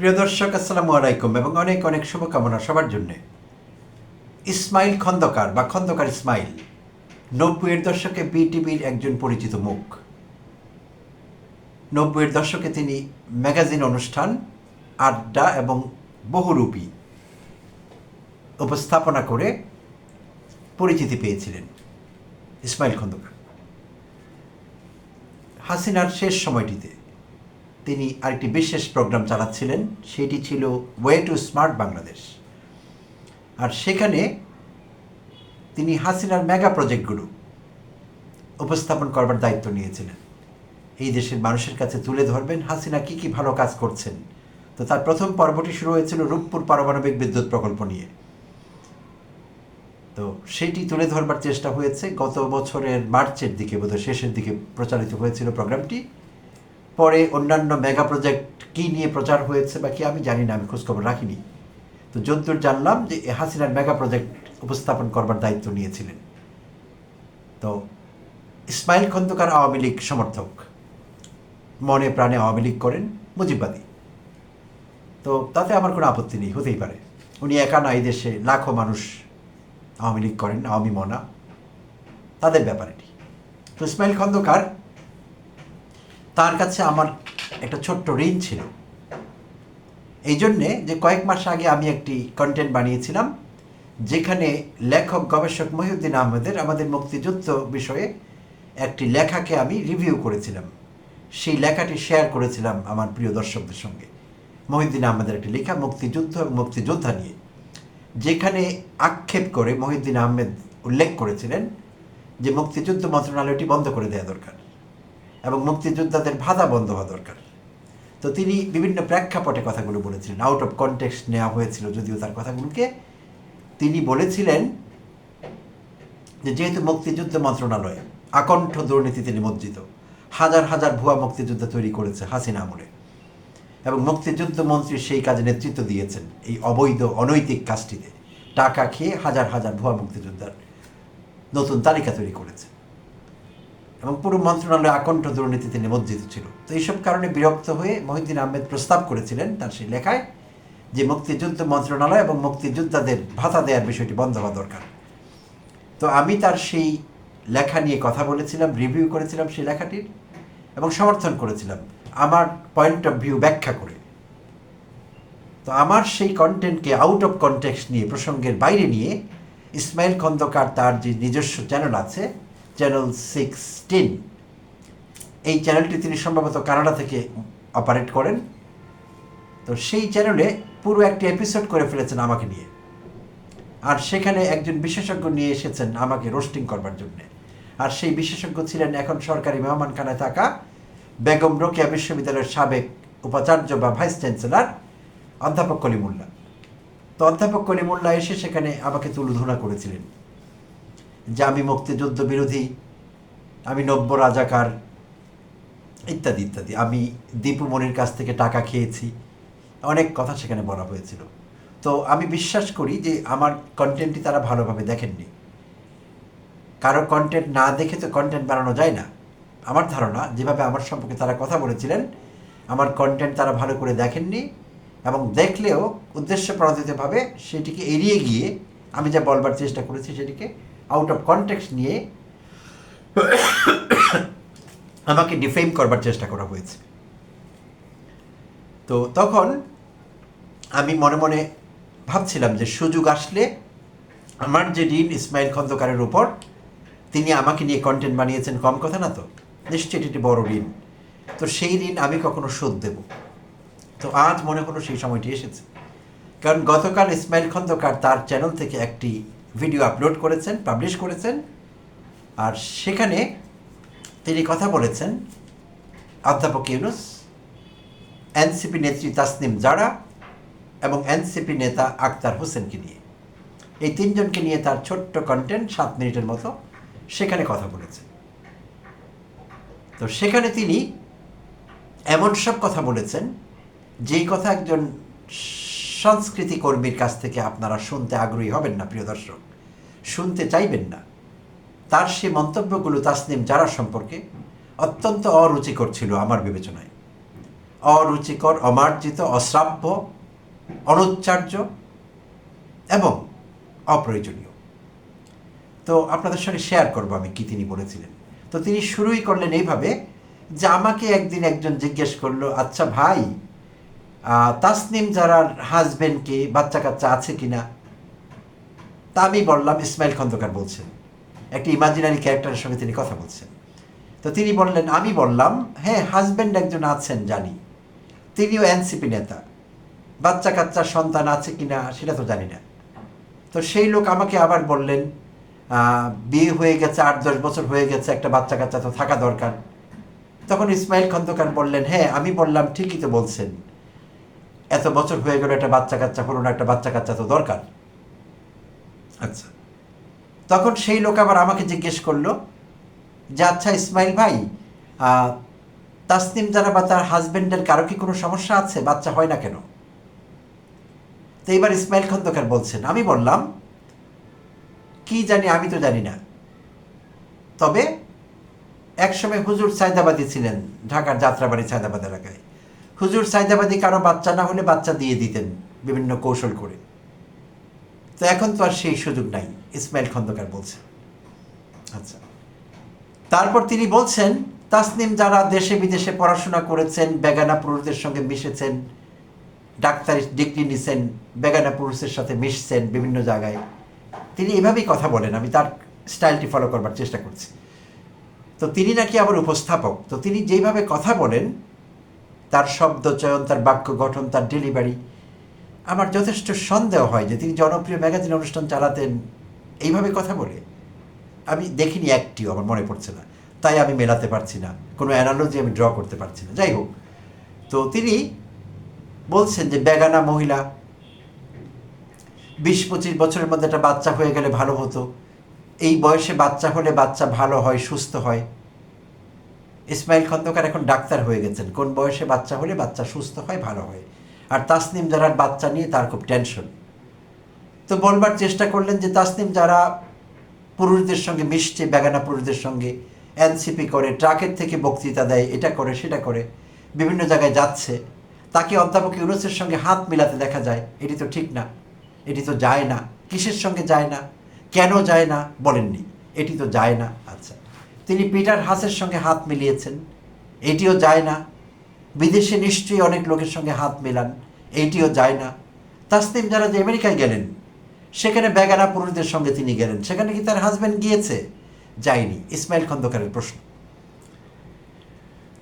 প্রিয় দর্শক, আসসালামু আলাইকুম এবং অনেক অনেক শুভকামনা সবার জন্যে। ইসমাইল খন্দকার বা খন্দকার ইসমাইল, নব্বইয়ের দশকে বিটিভির একজন পরিচিত মুখ। নব্বইয়ের দশকে তিনি ম্যাগাজিন অনুষ্ঠান, আড্ডা এবং বহুরূপী উপস্থাপনা করে পরিচিতি পেয়েছিলেন ইসমাইল খন্দকার। হাসিনার শেষ সময়টিতে তিনি আরেকটি বিশেষ প্রোগ্রাম চালাচ্ছিলেন, সেটি ছিল ওয়ে টু স্মার্ট বাংলাদেশ আর সেখানে তিনি হাসিনার মেগা প্রজেক্টগুলো উপস্থাপন করবার দায়িত্ব নিয়েছিলেন। এই দেশের মানুষের কাছে তুলে ধরবেন হাসিনা কি কি ভালো কাজ করছেন। তো তার প্রথম পর্বটি শুরু হয়েছিল রূপপুর পারমাণবিক বিদ্যুৎ প্রকল্প নিয়ে। তো সেটি তুলে ধরবার চেষ্টা হয়েছে। গত বছরের মার্চের দিকে, বোধহয় শেষের দিকে প্রচারিত হয়েছিল প্রোগ্রামটি। পরে অন্যান্য মেগা প্রজেক্ট কী নিয়ে প্রচার হয়েছে বা কি আমি জানি না, আমি খোঁজখবর রাখিনি। তো যদ্দূর জানলাম যে এ হাসিনার মেগা প্রজেক্ট উপস্থাপন করবার দায়িত্ব নিয়েছিলেন। তো ইসমাইল খন্দকার আওয়ামী লীগ সমর্থক, মনে প্রাণে আওয়ামী লীগ করেন মুজিববাদী। তো তাতে আমার কোনো আপত্তি নেই, হতেই পারে। উনি একা না, এই দেশে লাখো মানুষ আওয়ামী লীগ করেন, আওয়ামী মনা, তাদের ব্যাপার তো ইসমাইল খন্দকার তার কাছে আমার একটা ছোট্ট ঋণ ছিল। এই জন্যে যে কয়েক মাস আগে আমি একটি কন্টেন্ট বানিয়েছিলাম, যেখানে লেখক গবেষক মহিউদ্দিন আহমেদের আমাদের মুক্তিযুদ্ধ বিষয়ে একটি লেখাকে আমি রিভিউ করেছিলাম। সেই লেখাটি শেয়ার করেছিলাম আমার প্রিয় দর্শকদের সঙ্গে। মহিউদ্দিন আহমেদের একটি লেখা, মুক্তিযুদ্ধ এবং মুক্তিযোদ্ধা নিয়ে, যেখানে আক্ষেপ করে মহিউদ্দিন আহমেদ উল্লেখ করেছিলেন যে মুক্তিযুদ্ধ মন্ত্রণালয়টি বন্ধ করে দেওয়া দরকার। এবং মুক্তিযোদ্ধাদের ভাতা বন্ধ হওয়া দরকার। তো তিনি বিভিন্ন প্রেক্ষাপটে কথাগুলো বলেছিলেন। আউট অফ কনটেক্সট নেওয়া হয়েছিল যদিও তার কথাগুলোকে। তিনি বলেছিলেন যে যেহেতু মুক্তিযুদ্ধ মন্ত্রণালয়, আকণ্ঠ দুর্নীতিতে নিমজ্জিত, হাজার হাজার ভুয়া মুক্তিযোদ্ধা তৈরি করেছে হাসিনা আমলে। এবং মুক্তিযুদ্ধ মন্ত্রী সেই কাজে নেতৃত্ব দিয়েছেন এই অবৈধ, অনৈতিক কাজটিতে। টাকা খেয়ে হাজার হাজার ভুয়া মুক্তিযোদ্ধার নতুন তালিকা তৈরি করেছে। এবং পুরো মন্ত্রণালয় আকণ্ঠ দুর্নীতিতে নিমজ্জিত ছিল। তো এইসব কারণে বিরক্ত হয়ে মহিউদ্দিন আহমেদ প্রস্তাব করেছিলেন তার সেই লেখায় যে মুক্তিযুদ্ধ মন্ত্রণালয় এবং মুক্তিযোদ্ধাদের ভাতা দেওয়ার বিষয়টি বন্ধ হওয়া দরকার। তো আমি তার সেই লেখা নিয়ে কথা বলেছিলাম রিভিউ করেছিলাম সেই লেখাটির এবং সমর্থন করেছিলাম আমার পয়েন্ট অফ ভিউ ব্যাখ্যা করে। তো আমার সেই কন্টেন্টকে আউট অফ কনটেক্সট নিয়ে, প্রসঙ্গের বাইরে নিয়ে ইসমাইল খন্দকার তার যে নিজস্ব চ্যানেল আছে চ্যানেল সিক্সটিন এই চ্যানেলটি তিনি সম্ভবত কানাডা থেকে অপারেট করেন। তো সেই চ্যানেলে পুরো একটি এপিসোড করে ফেলেছেন আমাকে নিয়ে। আর সেখানে একজন বিশেষজ্ঞ নিয়ে এসেছেন আমাকে রোস্টিং করবার জন্যে। আর সেই বিশেষজ্ঞ ছিলেন এখন সরকারি মেহমানখানায় থাকা বেগম রোকেয়া বিশ্ববিদ্যালয়ের সাবেক উপাচার্য বা ভাইস চ্যান্সেলর অধ্যাপক কলিমুল্লা। তো অধ্যাপক কলিমুল্লা এসে সেখানে আমাকে তুলধনা করেছিলেন। যে আমি মুক্তিযুদ্ধ বিরোধী আমি নব্য রাজাকার, ইত্যাদি ইত্যাদি। আমি দীপু মনির কাছ থেকে টাকা খেয়েছি। অনেক কথা সেখানে বলা হয়েছিল। তো আমি বিশ্বাস করি যে আমার কন্টেন্টটি তারা ভালোভাবে দেখেননি। কারও কন্টেন্ট না দেখে তো কন্টেন্ট বানানো যায় না। আমার ধারণা, যেভাবে আমার সম্পর্কে তারা কথা বলেছিলেন, আমার কন্টেন্ট তারা ভালো করে দেখেননি এবং দেখলেও উদ্দেশ্য প্রণোদিতভাবে সেটিকে এড়িয়ে গিয়ে আমি যা বলবার চেষ্টা করেছি সেটিকে আউট অফ কনটেক্স নিয়ে আমাকে ডিফেম করবার চেষ্টা করা হয়েছে। তো তখন আমি মনে মনে ভাবছিলাম যে সুযোগ আসলে আমার যে ঋণ ইসমাইল খন্দকারের উপর, তিনি আমাকে নিয়ে কন্টেন্ট বানিয়েছেন, কম কথা না তো? নিশ্চয়ই এটি বড় ঋণ তো সেই ঋণ আমি কখনো শোধ দেব। তো আজ মনে হলো সেই সময়টি এসেছে। কারণ গতকাল ইসমাইল খন্দকার তার চ্যানেল থেকে একটি ভিডিও আপলোড করেছেন পাবলিশ করেছেন, আর সেখানে তিনি কথা বলেছেন অধ্যাপক ইউনুস, এনসিপি নেত্রী তাসনিম জারা এবং এনসিপি নেতা আক্তার হোসেনকে নিয়ে। এই তিনজনকে নিয়ে তার ছোট্ট কন্টেন্ট সাত মিনিটের মতো সেখানে কথা বলেছেন। তো সেখানে তিনি এমন সব কথা বলেছেন, যেই কথা একজন সংস্কৃতি কর্মীর কাছ থেকে আপনারা শুনতে আগ্রহী হবেন না, প্রিয় দর্শক। শুনতে চাইবেন না। তার সে মন্তব্যগুলো তাসনিম যারা সম্পর্কে অত্যন্ত অরুচিকর ছিল আমার বিবেচনায়। অরুচিকর, অমার্জিত, অশ্রাব্য, অনুচ্চার্য এবং অপ্রয়োজনীয়। তো আপনাদের সঙ্গে শেয়ার করব আমি কি তিনি বলেছিলেন। তো তিনি শুরুই করলেন এইভাবে যে আমাকে একদিন একজন জিজ্ঞেস করল আচ্ছা ভাই তাসনিম যারার হাজবেন্ডকে বাচ্চা কাচ্চা আছে কিনা, তা আমি বললাম, ইসমাইল খন্দকার বলছেন একটি ইমাজিনারি ক্যারেক্টারের সঙ্গে তিনি কথা বলছেন। তো তিনি বললেন, আমি বললাম হ্যাঁ হাজবেন্ড একজন আছেন, জানি। তিনিও এনসিপি নেতা। বাচ্চা কাচ্চা সন্তান আছে কি না সেটা তো জানি না। তো সেই লোক আমাকে আবার বললেন বিয়ে হয়ে গেছে, আট দশ বছর হয়ে গেছে, একটা বাচ্চা কাচ্চা তো থাকা দরকার। তখন ইসমাইল খন্দকার বললেন হ্যাঁ আমি বললাম, ঠিকই তো বলছেন। এত বছর হয়ে গেল একটা বাচ্চা কাচ্চা হলো একটা বাচ্চা কাচ্চা তো দরকার। আচ্ছা। তখন সেই লোক আবার আমাকে জিজ্ঞেস করল যে আচ্ছা ইসমাইল ভাই তাসনিম যারা বা তার হাজবেন্ডের কারও কি কোনো সমস্যা আছে? বাচ্চা হয় না কেন? তো এবার ইসমাইল খন্দকার বলছেন, আমি বললাম, কি জানি আমি তো জানি না। তবে একসময় হুজুর সায়দাবাদী ছিলেন, ঢাকার যাত্রাবাড়ি সায়দাবাদ এলাকায়। হুজুর সায়দাবাদী কারও বাচ্চা না হলে বাচ্চা দিয়ে দিতেন বিভিন্ন কৌশল করে। তো এখন তো আর সেই সুযোগ নাই, ইসমাইল খন্দকার বলছেন আচ্ছা। তারপর তিনি বলছেন, তাসনিম যারা দেশে বিদেশে পড়াশোনা করেছেন, বেগানা পুরুষদের সঙ্গে মিশেছেন, ডাক্তারি ডিগ্রি নিছেন, বেগানা পুরুষের সাথে মিশছেন বিভিন্ন জায়গায়, তিনি এভাবেই কথা বলেন, আমি তার স্টাইলটি ফলো করবার চেষ্টা করছি। তো তিনি নাকি আবার উপস্থাপক, তো তিনি যেইভাবে কথা বলেন তার শব্দ চয়ন, তার বাক্য গঠন, তার ডেলিভারি আমার যথেষ্ট সন্দেহ হয় যে তিনি জনপ্রিয় ম্যাগাজিন অনুষ্ঠান চালাতেন এইভাবে কথা বলে। আমি দেখিনি একটিও, আমার মনে পড়ছে না। তাই আমি মেলাতে পারছি না। কোনো অ্যানালজি আমি ড্র করতে পারছি না। যাই হোক, তো তিনি বলছেন যে বেগানা মহিলা, বিশ পঁচিশ বছরের মধ্যে একটা বাচ্চা হয়ে গেলে ভালো হতো। এই বয়সে বাচ্চা হলে বাচ্চা ভালো হয়, সুস্থ হয়। ইসমাইল খন্দকার এখন ডাক্তার হয়ে গেছেন। কোন বয়সে বাচ্চা হলে বাচ্চা সুস্থ হয়, ভালো হয়। আর তাসনিম যারার বাচ্চা নিয়ে তার খুব টেনশন তো বলবার চেষ্টা করলেন যে তাসনিম যারা পুরুষদের সঙ্গে মিশছে, বেগানা পুরুষদের সঙ্গে, এনসিপি করে, ট্রাকের থেকে বক্তৃতা দেয়, এটা করে, সেটা করে, বিভিন্ন জায়গায় যাচ্ছে। তাকে অধ্যাপক ইউনুসের সঙ্গে হাত মিলাতে দেখা যায়, এটি তো ঠিক না। এটি তো যায় না। কিসের সঙ্গে যায় না? কেন যায় না? বলেননি। এটি তো যায় না। আচ্ছা। তিনি পিটার হাসের সঙ্গে হাত মিলিয়েছেন। এটিও যায় না। বিদেশে নিশ্চয়ই অনেক লোকের সঙ্গে হাত মেলান। এইটিও যায় না। তাসনিম যারা যে আমেরিকায় গেলেন, সেখানে বেগানা পুরুষদের সঙ্গে তিনি গেলেন। সেখানে কি তার হাজব্যান্ড গিয়েছে? যায়নি। ইসমাইল খন্দকারের প্রশ্ন।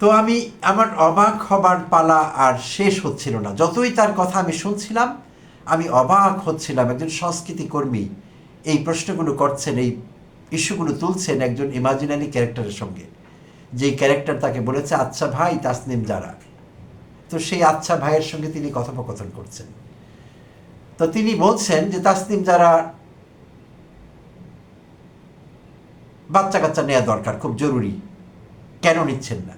তো আমি, আমার অবাক হবার পালা আর শেষ হচ্ছিল না। যতই তার কথা আমি শুনছিলাম, আমি অবাক হচ্ছিলাম। একজন সংস্কৃতি কর্মী এই প্রশ্নগুলো করছেন, এই ইস্যুগুলো তুলছেন একজন ইমাজিনারি ক্যারেক্টারের সঙ্গে। যে ক্যারেক্টার তাকে বলেছে আচ্ছা ভাই, তাসনিম যারা তো সেই আচ্ছা ভাইয়ের সঙ্গে তিনি কথোপকথন করছেন। তো তিনি বলছেন যে, তাসনিম যারা বাচ্চা কাচ্চা নেওয়া দরকার, খুব জরুরি। কেন নিচ্ছেন না?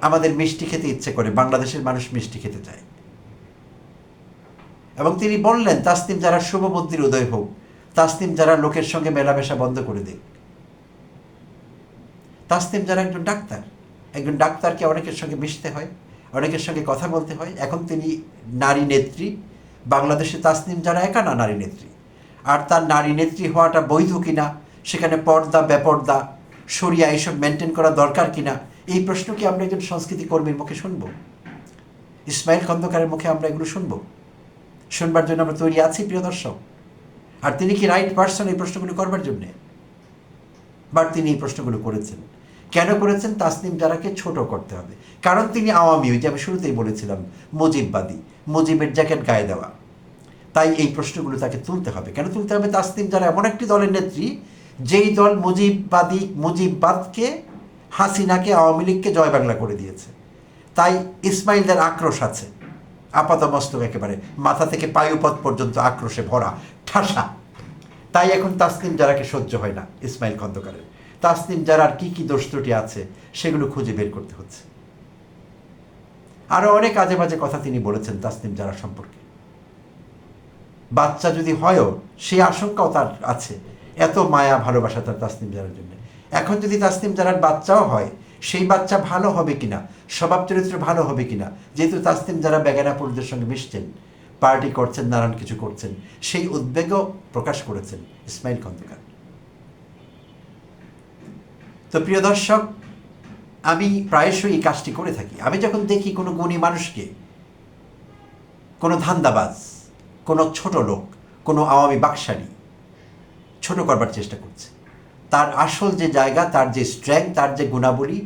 আমাদের মিষ্টি খেতে ইচ্ছে করে, বাংলাদেশের মানুষ মিষ্টি খেতে চায়। এবং তিনি বললেন, তাসনিম যারা শুভ বুদ্ধির উদয় হোক। তাসনিম যারা লোকের সঙ্গে মেলামেশা বন্ধ করে দিক তাসনিম যারা একজন ডাক্তার, একজন ডাক্তারকে অনেকের সঙ্গে মিশতে হয়, অনেকের সঙ্গে কথা বলতে হয়। এখন তিনি নারী নেত্রী, বাংলাদেশে তাসনিম যারা একা না নারী নেত্রী। আর তার নারী নেত্রী হওয়াটা বৈধ কিনা, সেখানে পর্দা, বেপর্দা সরিয়া এইসব মেনটেন করা দরকার কিনা, এই প্রশ্ন কি আমরা একজন সংস্কৃতি কর্মীর মুখে শুনব। ইসমাইল খন্দকারের মুখে আমরা এগুলো শুনব। শুনবার জন্য আমরা তৈরি আছি, প্রিয় দর্শক। আর তিনি কি রাইট পার্সন এই প্রশ্নগুলো করবার জন্যে? বাট তিনি এই প্রশ্নগুলো করেছেন। কেন করেছেন? তাসনিম জারাকে ছোট করতে হবে। কারণ তিনি আওয়ামী, ওই যে আমি শুরুতেই বলেছিলাম, মুজিববাদী, মুজিবের জ্যাকেট গায়ে দেওয়া। তাই এই প্রশ্নগুলো তাকে তুলতে হবে। কেন তুলতে হবে? তাসনিম যারা এমন একটি দলের নেত্রী, যেই দল মুজিববাদী, মুজিববাদকে, হাসিনাকে, আওয়ামী লীগকে জয় বাংলা করে দিয়েছে। তাই ইসমাইলদের আক্রোশ আছে। আপাত মস্তক একেবারে। মাথা থেকে পায়ুপথ পর্যন্ত আক্রোশে ভরা, ঠাসা। তাই এখন তাসনিম যারাকে সহ্য হয় না ইসমাইল খন্দকারের। তাসনিম যারার কি কি দোষ ত্রুটি আছে, সেগুলো খুঁজে বের করতে হচ্ছে। আরও অনেক আজে বাজে কথা তিনি বলেছেন তাসলিম যারা সম্পর্কে। বাচ্চা যদি হয়ও সেই আশঙ্কাও তার আছে। এত মায়া, ভালোবাসা তার তাসলিম যারার জন্য। এখন যদি তাসলিম যারার বাচ্চাও হয় সেই বাচ্চা ভালো হবে কিনা? স্বভাব চরিত্র ভালো হবে কিনা? যেহেতু তাসলিম যারা বেগানা পুরুষদের সঙ্গে মিশছেন, পার্টি করছেন, নানান কিছু করছেন, সেই উদ্বেগও প্রকাশ করেছেন ইসমাইল খন্দকার। তো প্রিয় দর্শক, আমি প্রায়শই এই কাজটি করে থাকি। আমি যখন দেখি কোনো গুণী মানুষকে, কোনো ধান্দাবাজ, কোনো ছোট লোক, কোনো আওয়ামী বাকশালী ছোট করবার চেষ্টা করছে তার আসল যে জায়গা, তার যে স্ট্রেংথ তার যে গুণাবলী,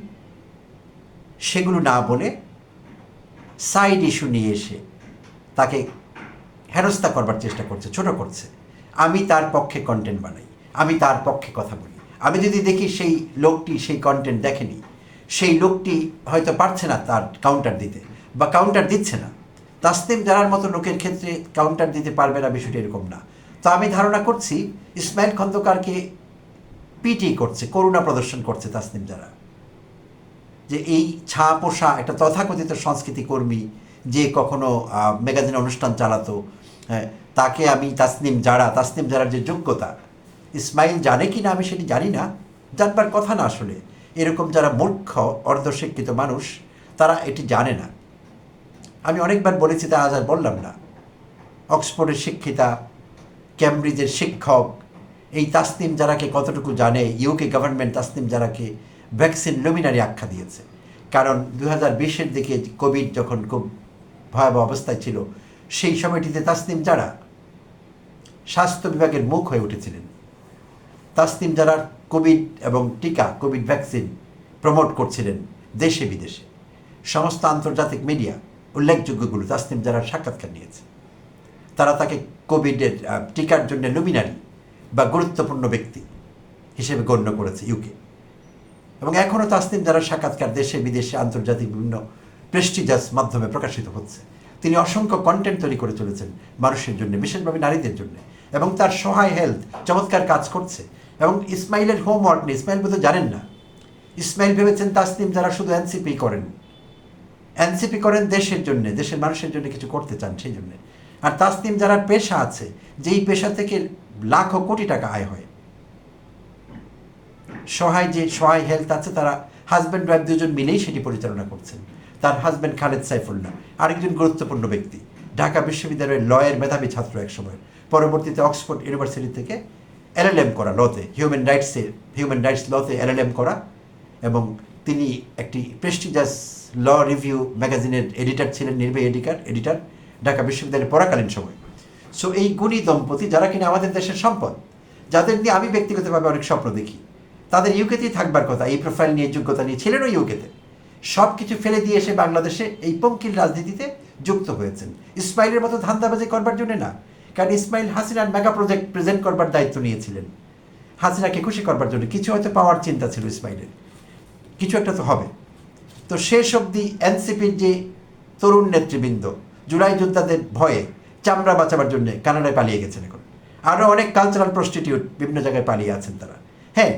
সেগুলো না বলে সাইড ইস্যু নিয়ে এসে তাকে হেনস্থা করবার চেষ্টা করছে, ছোট করছে। আমি তার পক্ষে কন্টেন্ট বানাই, আমি তার পক্ষে কথা বলি। আমি যদি দেখি সেই লোকটি সেই কন্টেন্ট দেখেনি, সেই লোকটি হয়তো পারছে না তার কাউন্টার দিতে বা কাউন্টার দিচ্ছে না। তাসলিম জানার মতো লোকের ক্ষেত্রে কাউন্টার দিতে পারবে না বিষয়টি এরকম না। তো আমি ধারণা করছি, ইসমাইল খন্দকারকে পিটি করছে করুণা প্রদর্শন করছে তাসনিম যারা। যে এই ছা পোষা একটা তথাকথিত সংস্কৃতি কর্মী যে কখনো ম্যাগাজিন অনুষ্ঠান চালাতো হ্যাঁ, তাকে আমি তাসনিম যারা তাসনিম যারার যে যোগ্যতা ইসমাইল জানে কি না আমি সেটি জানি না জানবার কথা না আসলে। এরকম যারা মূর্খ অর্ধশিক্ষিত মানুষ তারা এটি জানে না। আমি অনেকবার বলেছি তা আজ আর বললাম না। অক্সফোর্ডের শিক্ষিতা ক্যামব্রিজের শিক্ষক এই তাসনিম যারাকে কতটুকু জানে ইউকে গভর্নমেন্ট তাসনিম যারাকে ভ্যাকসিন লুমিনারি আখ্যা দিয়েছে। কারণ দু হাজার বিশের দিকে কোভিড যখন খুব ভয়াবহ অবস্থায় ছিল, সেই সময়টিতে তাসনিম যারা স্বাস্থ্য বিভাগের মুখ হয়ে উঠেছিলেন। তাসনিম যারা কোভিড এবং টিকা কোভিড ভ্যাকসিন প্রমোট করছিলেন দেশে বিদেশে। সমস্ত আন্তর্জাতিক মিডিয়া উল্লেখযোগ্যগুলো তাসনিম যারা সাক্ষাৎকার নিয়েছে। তারা তাকে কোভিডের টিকার জন্য লুমিনারি বা গুরুত্বপূর্ণ ব্যক্তি হিসেবে গণ্য করেছে ইউকে এবং এখনও তাসনিম যারা সাক্ষাৎকার দেশে, বিদেশে, আন্তর্জাতিক বিভিন্ন প্রেস্টিজাস মাধ্যমে প্রকাশিত হচ্ছে। তিনি অসংখ্য কন্টেন্ট তৈরি করে চলেছেন মানুষের জন্য, বিশেষভাবে নারীদের জন্য। এবং তার সহায় হেলথ চমৎকার কাজ করছে। এবং ইসমাইলের হোমওয়ার্ক নেই ইসমাইল বোধ জানেন না। ইসমাইল ভেবেছেন তাসনিম যারা শুধু এনসিপি করেন। এনসিপি করেন দেশের জন্য, দেশের মানুষের জন্য কিছু করতে চান সেই জন্য। আর তাসনিম যারা পেশা আছে, যেই পেশা থেকে লাখো কোটি টাকা আয় হয়। সহায় যে সহায় হেলথ আছে, তারা হাজব্যান্ড ওয়াইফ দুজন মিলেই সেটি পরিচালনা করছেন। তার হাজব্যান্ড খালেদ সাইফুল্লাহ, আরেকজন গুরুত্বপূর্ণ ব্যক্তি। ঢাকা বিশ্ববিদ্যালয়ের লয়ের মেধাবী ছাত্র একসময় পরবর্তীতে অক্সফোর্ড ইউনিভার্সিটি থেকে এলএলএম করা লতে হিউম্যান রাইটসে হিউম্যান রাইটস লতে এলএলএম করা এবং তিনি একটি প্রেস্টিজাস ল রিভিউ ম্যাগাজিনের এডিটর ছিলেন, নির্বাহী এডিটার এডিটর ঢাকা বিশ্ববিদ্যালয়ে পড়াকালীন সময়। সো এই গুণী দম্পতি যারা কিনা আমাদের দেশের সম্পদ, যাদের নিয়ে আমি ব্যক্তিগতভাবে অনেক স্বপ্ন দেখি, তাদের ইউকেতেই থাকবার কথা, এই প্রোফাইল নিয়ে যোগ্যতা নিয়ে ছিলেনও ইউকেতে। সব কিছু ফেলে দিয়ে এসে বাংলাদেশে এই পঙ্কিল রাজনীতিতে যুক্ত হয়েছেন। ইসমাইলের মতো ধান্দাবাজি করবার জন্য না, কারণ ইসমাইল হাসিনার মেগা প্রজেক্ট প্রেজেন্ট করবার দায়িত্ব নিয়েছিলেন। হাসিনাকে খুশি করবার জন্য কিছু হয়তো পাওয়ার চিন্তা ছিল ইসমাইলের। কিছু একটা তো হবে। তো শেষ অবধি এনসিপির যে তরুণ নেতৃবৃন্দ, জুলাই যোদ্ধাদের ভয়ে চামড়া বাঁচাবার জন্য কানাডায় পালিয়ে গেছেন এখন। আরও অনেক কালচারাল প্রস্টিটিউট বিভিন্ন জায়গায় পালিয়ে আছেন তারা। হ্যাঁ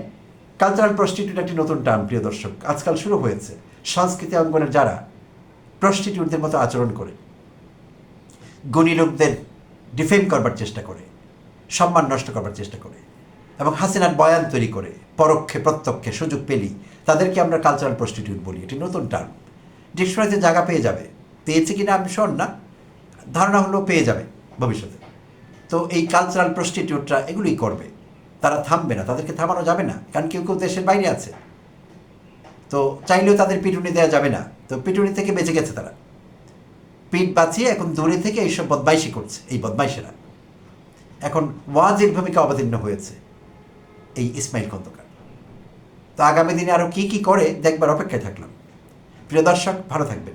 কালচারাল প্রস্টিটিউট একটি নতুন টার্ম, প্রিয় দর্শক। আজকাল শুরু হয়েছে। সংস্কৃতি অঙ্গনের যারা প্রস্টিটিউটদের মতো আচরণ করে, গুণী লোকদের ডিফেম করবার চেষ্টা করে, সম্মান নষ্ট করবার চেষ্টা করে, এবং হাসিনার বয়ান তৈরি করে, পরোক্ষে, প্রত্যক্ষে সুযোগ পেলেই তাদেরকে আমরা কালচারাল প্রস্টিটিউট বলি। এটি নতুন টার্ম। ডিকশনারিতে জায়গা পেয়ে যাবে। পেয়েছে কিনা আমি শোন না। ধারণা হলো পেয়ে যাবে ভবিষ্যতে। তো এই কালচারাল প্রস্টিটিউটরা এগুলোই করবে। তারা থামবে না, তাদেরকে থামানো যাবে না, কারণ কেউ কেউ দেশের বাইরে আছে। তো চাইলেও তাদের পিটুনি দেওয়া যাবে না। তো পিটুনি থেকে বেঁচে গেছে তারা। পিঠ বাঁচিয়ে এখন দূরে থেকে এইসব বদমাইশি করছে, এই বদমাইশেরা। এখন ওয়াজের ভূমিকা অবতীর্ণ হয়েছে এই ইসমাইল খন্দকার। তো আগামী দিনে আরও কী কী করে, দেখবার অপেক্ষায় থাকলাম। প্রিয় দর্শক, ভালো থাকবেন।